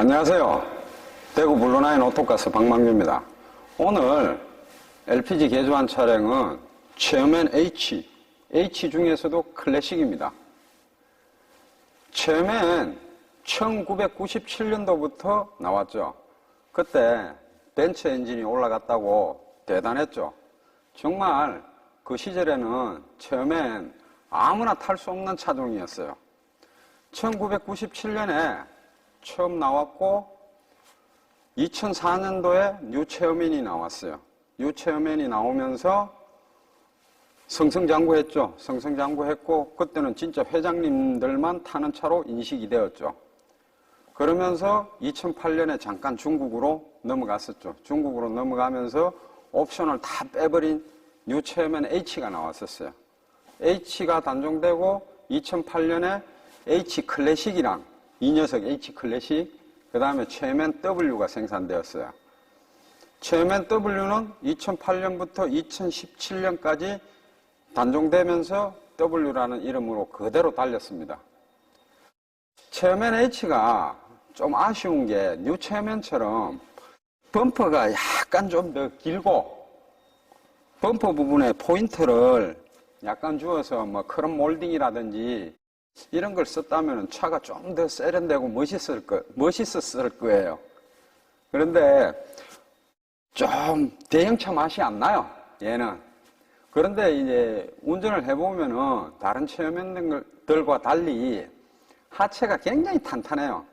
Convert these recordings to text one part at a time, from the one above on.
안녕하세요. 대구 블루나인 오토가스 박망규입니다. 오늘 LPG 개조한 차량은 체어맨 H, H 중에서도 클래식입니다. 체어맨 1997년도부터 나왔죠. 그때 벤츠 엔진이 올라갔다고 대단했죠. 정말 그 시절에는 체어맨 아무나 탈 수 없는 차종이었어요. 1997년에 처음 나왔고 2004년도에 뉴 체어맨이 나왔어요. 뉴 체어맨이 나오면서 성성장구했죠. 성성장구했고 그때는 진짜 회장님들만 타는 차로 인식이 되었죠. 그러면서 2008년에 잠깐 중국으로 넘어갔었죠. 중국으로 넘어가면서 옵션을 다 빼버린 뉴 체어맨 H가 나왔었어요. H가 단종되고 2008년에 H 클래식이랑 이 녀석 H 클래식 그 다음에 체어맨 W가 생산되었어요. 체어맨 W는 2008년부터 2017년까지 단종되면서 W라는 이름으로 그대로 달렸습니다. 체어맨 H가 좀 아쉬운 게뉴 체어맨처럼 범퍼가 약간 좀 더 길고 범퍼 부분에 포인트를 약간 주어서 뭐 크롬 몰딩이라든지 이런 걸 썼다면 차가 좀 더 세련되고 멋있을 거, 멋있었을 거예요. 그런데 좀 대형차 맛이 안 나요. 얘는. 그런데 이제 운전을 해보면은 다른 체험맨들과 달리 하체가 굉장히 탄탄해요.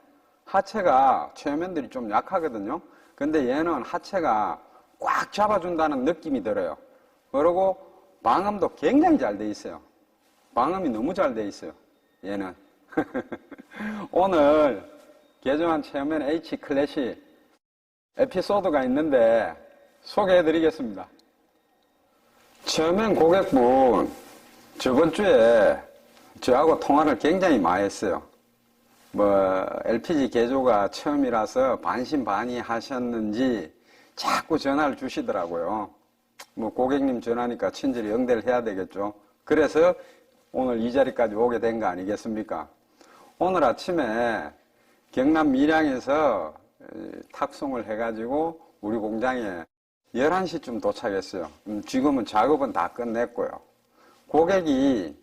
하체가 체험맨들이 좀 약하거든요. 근데 얘는 하체가 꽉 잡아준다는 느낌이 들어요. 그리고 방음도 굉장히 잘 돼 있어요. 방음이 너무 잘 돼 있어요. 얘는. 오늘 개정한 체험맨 H 클래식 에피소드가 있는데 소개해 드리겠습니다. 체험맨 고객분 저번 주에 저하고 통화를 굉장히 많이 했어요. 뭐 LPG 개조가 처음이라서 반신반의 하셨는지 자꾸 전화를 주시더라고요. 뭐 고객님 전화니까 친절히 응대를 해야 되겠죠. 그래서 오늘 이 자리까지 오게 된 거 아니겠습니까? 오늘 아침에 경남 밀양에서 탁송을 해가지고 우리 공장에 11시쯤 도착했어요. 음, 지금은 작업은 다 끝냈고요. 고객이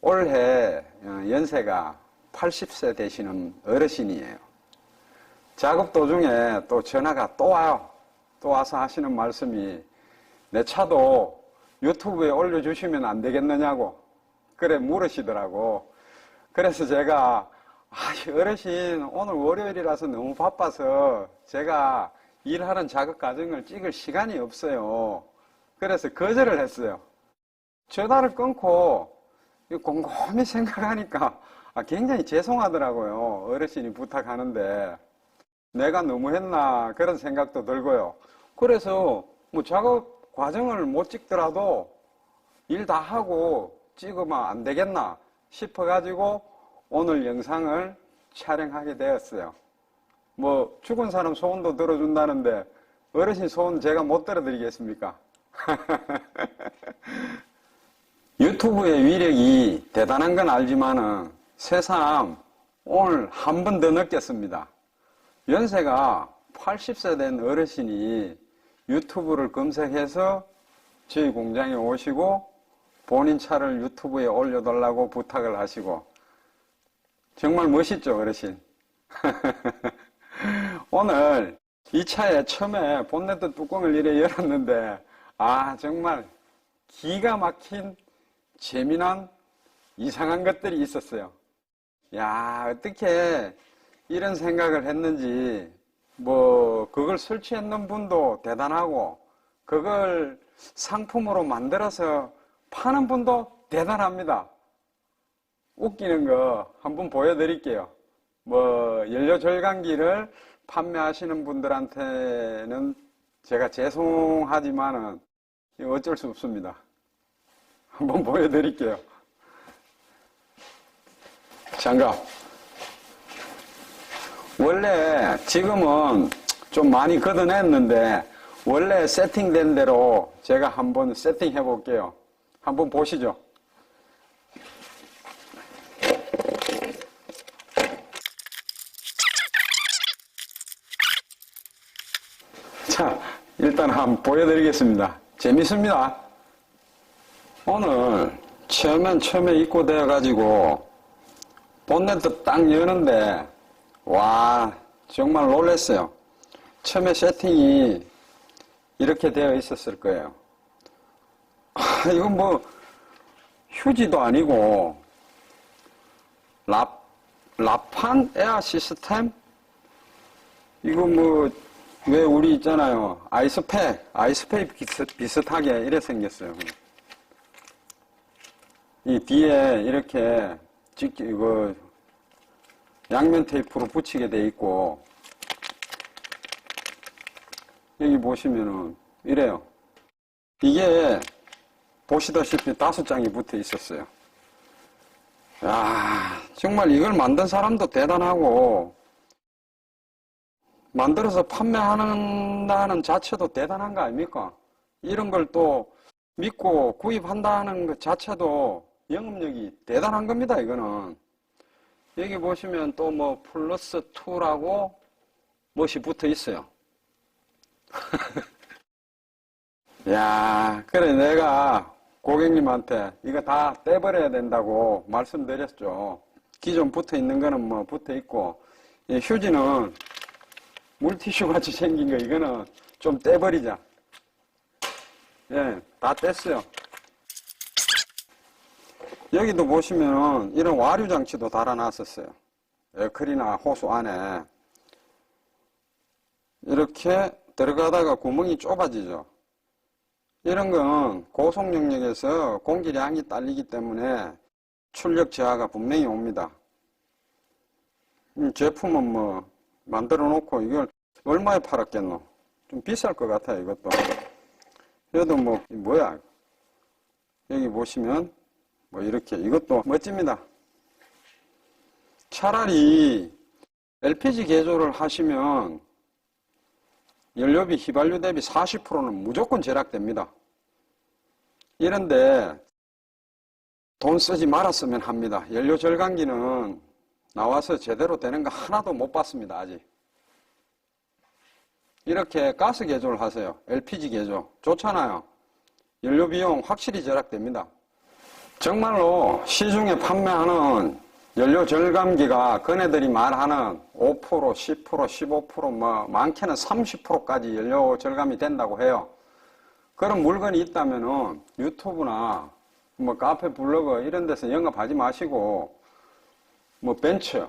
올해 어, 연세가 80세 되시는 어르신이에요. 작업 도중에 또 전화가 또 와요. 또 와서 하시는 말씀이 내 차도 유튜브에 올려주시면 안 되겠느냐고 그래 물으시더라고. 그래서 제가 아, 어르신 오늘 월요일이라서 너무 바빠서 제가 일하는 작업 과정을 찍을 시간이 없어요. 그래서 거절을 했어요. 전화를 끊고 곰곰이 생각하니까 아, 굉장히 죄송하더라고요. 어르신이 부탁하는데 내가 너무했나 그런 생각도 들고요. 그래서 뭐 작업 과정을 못 찍더라도 일 다 하고 찍으면 안 되겠나 싶어가지고 오늘 영상을 촬영하게 되었어요. 뭐 죽은 사람 소원도 들어준다는데 어르신 소원 제가 못 들어드리겠습니까? 유튜브의 위력이 대단한 건 알지만은 새삼 오늘 한 번 더 느꼈습니다. 연세가 80세 된 어르신이 유튜브를 검색해서 저희 공장에 오시고 본인 차를 유튜브에 올려달라고 부탁을 하시고. 정말 멋있죠 어르신? 오늘 이 차에 처음에 본네트 뚜껑을 이래 열었는데 아 정말 기가 막힌 재미난 이상한 것들이 있었어요. 야 어떻게 이런 생각을 했는지 뭐 그걸 설치했는 분도 대단하고 그걸 상품으로 만들어서 파는 분도 대단합니다. 웃기는 거 한번 보여드릴게요. 뭐 연료 절감기를 판매하시는 분들한테는 제가 죄송하지만은 어쩔 수 없습니다. 한번 보여드릴게요. 장갑. 원래 지금은 좀 많이 걷어냈는데 원래 세팅된 대로 제가 한번 세팅해 볼게요. 한번 보시죠. 자, 일단 한번 보여드리겠습니다. 재밌습니다. 오늘 처음엔 처음에 입고 되어가지고 본넷도 딱 여는데 와 정말 놀랐어요. 처음에 세팅이 이렇게 되어 있었을 거예요. 아, 이건 뭐 휴지도 아니고 라, 라판 에어 시스템? 이거 뭐 왜 우리 있잖아요. 아이스팩, 아이스팩 비슷, 비슷하게 이래 생겼어요. 이 뒤에 이렇게 찍, 이거 양면 테이프로 붙이게 돼 있고 여기 보시면은 이래요. 이게 보시다시피 다섯 장이 붙어 있었어요. 야, 정말 이걸 만든 사람도 대단하고 만들어서 판매한다는 자체도 대단한 거 아닙니까? 이런 걸 또 믿고 구입한다는 것 자체도 영업력이 대단한 겁니다, 이거는. 여기 보시면 또 뭐 플러스 2라고 멋이 붙어 있어요. 야, 그래 내가 고객님한테 이거 다 떼버려야 된다고 말씀드렸죠. 기존 붙어 있는 거는 뭐 붙어 있고, 이 휴지는 물티슈 같이 생긴 거 이거는 좀 떼버리자. 예, 다 뗐어요. 여기도 보시면은 이런 와류 장치도 달아놨었어요. 에어클이나 호수 안에 이렇게 들어가다가 구멍이 좁아지죠. 이런 건 고속 영역에서 공기량이 딸리기 때문에 출력 저하가 분명히 옵니다. 이 제품은 뭐 만들어 놓고 이걸 얼마에 팔았겠노? 좀 비쌀 것 같아요, 이것도. 그래도 뭐, 이 뭐야. 여기 보시면 뭐 이렇게 이것도 멋집니다. 차라리 LPG 개조를 하시면 연료비 휘발유 대비 40%는 무조건 절약됩니다. 이런데 돈 쓰지 말았으면 합니다. 연료 절감기는 나와서 제대로 되는 거 하나도 못 봤습니다. 아직. 이렇게 가스 개조를 하세요. LPG 개조. 좋잖아요. 연료 비용 확실히 절약됩니다. 정말로 시중에 판매하는 연료 절감기가 그네들이 말하는 5%, 10%, 15%뭐 많게는 30%까지 연료 절감이 된다고 해요. 그런 물건이 있다면은 유튜브나 뭐 카페 블로그 이런 데서 영업하지 마시고 뭐 벤츠,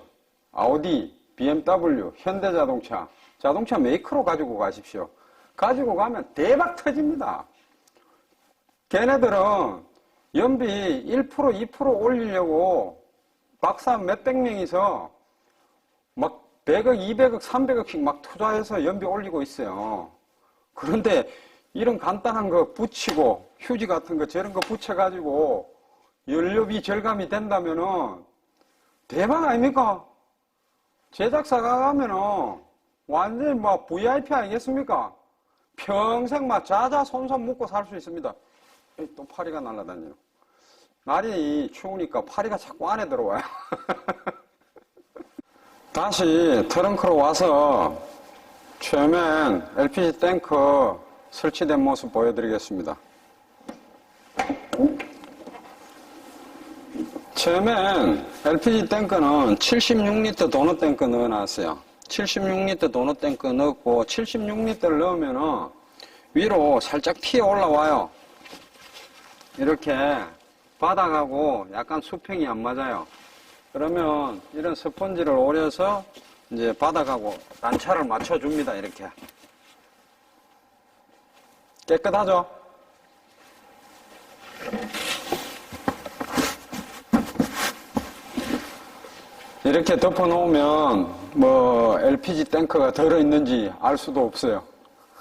아우디, BMW, 현대자동차, 자동차 메이커로 가지고 가십시오. 가지고 가면 대박 터집니다. 걔네들은 연비 1%, 2% 올리려고 박사 몇백 명이서 막 100억, 200억, 300억씩 막 투자해서 연비 올리고 있어요. 그런데 이런 간단한 거 붙이고 휴지 같은 거 저런 거 붙여가지고 연료비 절감이 된다면은 대박 아닙니까? 제작사가 가면은 완전히 뭐 VIP 아니겠습니까? 평생 막 자자 손손 묶고 살 수 있습니다. 또 파리가 날아다니요. 날이 추우니까 파리가 자꾸 안에 들어와요. 다시 트렁크로 와서 처음엔 LPG 탱크 설치된 모습 보여드리겠습니다. 처음엔 LPG 탱크는 76리터 도넛 탱크 넣어놨어요. 76리터 도넛 탱크 넣고 76리터를 넣으면은 위로 살짝 피어 올라와요. 이렇게 바닥하고 약간 수평이 안 맞아요. 그러면 이런 스펀지를 오려서 이제 바닥하고 단차를 맞춰줍니다. 이렇게. 깨끗하죠? 이렇게 덮어놓으면 뭐 LPG 탱크가 들어있는지 알 수도 없어요.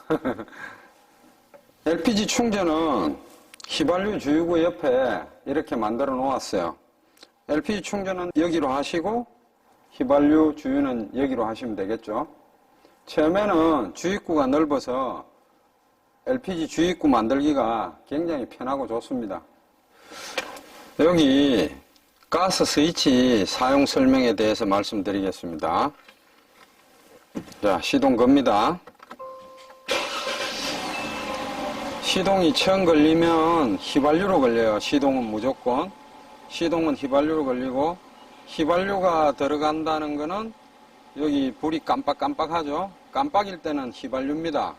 LPG 충전은 휘발유 주유구 옆에 이렇게 만들어 놓았어요. LPG 충전은 여기로 하시고 휘발유 주유는 여기로 하시면 되겠죠. 처음에는 주입구가 넓어서 LPG 주입구 만들기가 굉장히 편하고 좋습니다. 여기 가스 스위치 사용 설명에 대해서 말씀드리겠습니다. 자, 시동 겁니다. 시동이 처음 걸리면 휘발유로 걸려요. 시동은 무조건. 시동은 휘발유로 걸리고 휘발유가 들어간다는 거는 여기 불이 깜빡깜빡하죠. 깜빡일 때는 휘발유입니다.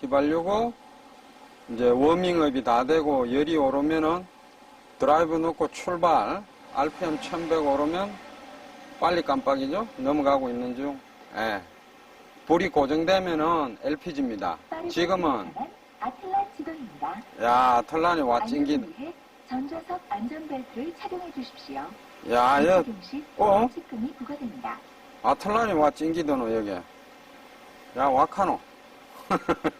휘발유고 이제 워밍업이 다 되고 열이 오르면은 드라이브 넣고 출발 RPM 1100 오르면 빨리 깜빡이죠. 넘어가고 있는 중. 예. 불이 고정되면은 LPG입니다. 지금은 아틀란 지도입니다. 야 털란이 와 찡긴. 위해 전좌석 안전벨트를 착용해 주십시오. 야, 착용 시 어? 치금이 부과됩니다. 아틀란이 와 찡기더노, 여기. 야, 와카노.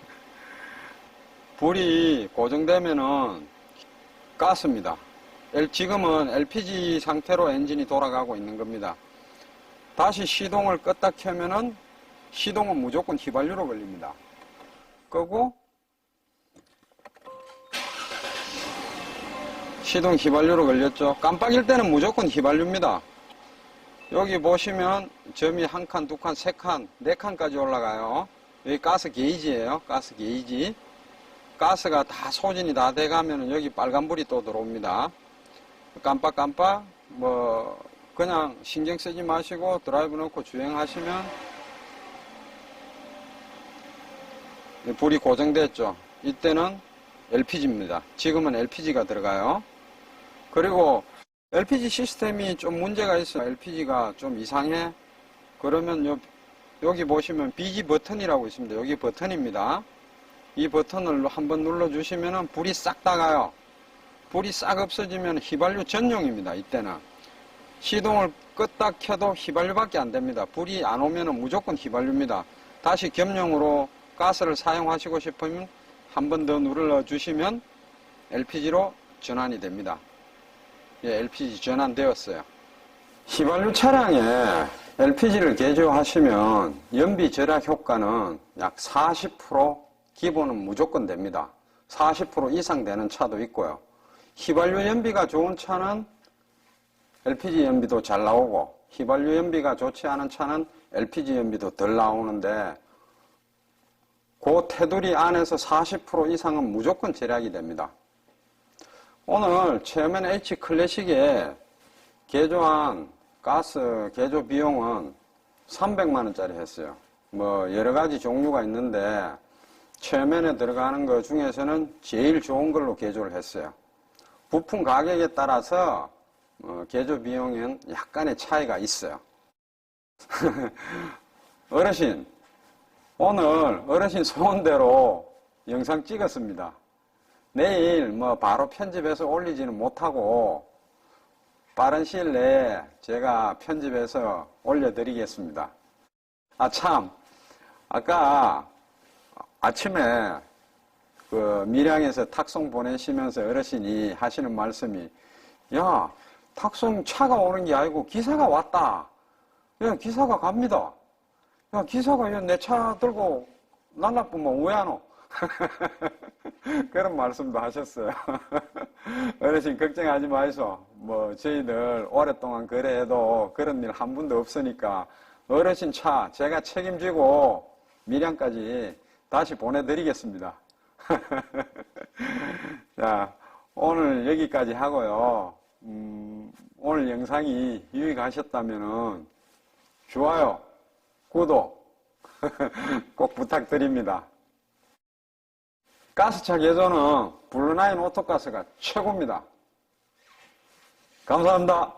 불이 고정되면은 가스입니다. 엘- 지금은 LPG 상태로 엔진이 돌아가고 있는 겁니다. 다시 시동을 껐다 켜면은 시동은 무조건 휘발유로 걸립니다. 끄고 시동 휘발유로 걸렸죠. 깜빡일 때는 무조건 휘발유입니다. 여기 보시면 점이 한 칸, 두 칸, 세 칸, 네 칸까지 올라가요. 여기 가스 게이지예요. 가스 게이지. 가스가 다 소진이 다 돼가면 여기 빨간불이 또 들어옵니다. 깜빡깜빡 뭐 그냥 신경 쓰지 마시고 드라이브 넣고 주행하시면 불이 고정됐죠. 이때는 LPG입니다. 지금은 LPG가 들어가요. 그리고 LPG 시스템이 좀 문제가 있어요. LPG가 좀 이상해. 그러면 요, 여기 보시면 BG 버튼이라고 있습니다. 여기 버튼입니다. 이 버튼을 한번 눌러주시면 불이 싹 다 가요. 불이 싹 없어지면 휘발유 전용입니다. 이때는. 시동을 껐다 켜도 휘발유밖에 안 됩니다. 불이 안 오면 무조건 휘발유입니다. 다시 겸용으로 가스를 사용하시고 싶으면 한 번 더 눌러주시면 LPG로 전환이 됩니다. 예, LPG 전환되었어요. 휘발유 차량에 LPG를 개조하시면 연비 절약 효과는 약 40% 기본은 무조건 됩니다. 40% 이상 되는 차도 있고요. 휘발유 연비가 좋은 차는 LPG 연비도 잘 나오고 휘발유 연비가 좋지 않은 차는 LPG 연비도 덜 나오는데 그 테두리 안에서 40% 이상은 무조건 절약이 됩니다. 오늘 체어맨 H 클래식에 개조한 가스 개조 비용은 300만 원짜리 했어요. 뭐 여러 가지 종류가 있는데 체어맨에 들어가는 것 중에서는 제일 좋은 걸로 개조를 했어요. 부품 가격에 따라서 어, 개조 비용엔 약간의 차이가 있어요. 어르신, 오늘 어르신 소원대로 영상 찍었습니다. 내일 뭐 바로 편집해서 올리지는 못하고 빠른 시일 내에 제가 편집해서 올려드리겠습니다. 아, 참. 아까 아침에 그 밀양에서 탁송 보내시면서 어르신이 하시는 말씀이 야, 탁송 차가 오는 게 아니고 기사가 왔다. 야, 기사가 갑니다. 야, 기사가 내 차 들고 날라쁘면 왜 안 오? 그런 말씀도 하셨어요. 어르신 걱정하지 마이소. 뭐 저희들 오랫동안 거래해도 그런 일한 번도 없으니까 어르신 차 제가 책임지고 밀양까지 다시 보내드리겠습니다. 자, 오늘 여기까지 하고요. 음, 오늘 영상이 유익하셨다면 좋아요, 구독 꼭 부탁드립니다. 가스차 개조는 블루나인 오토가스가 최고입니다. 감사합니다.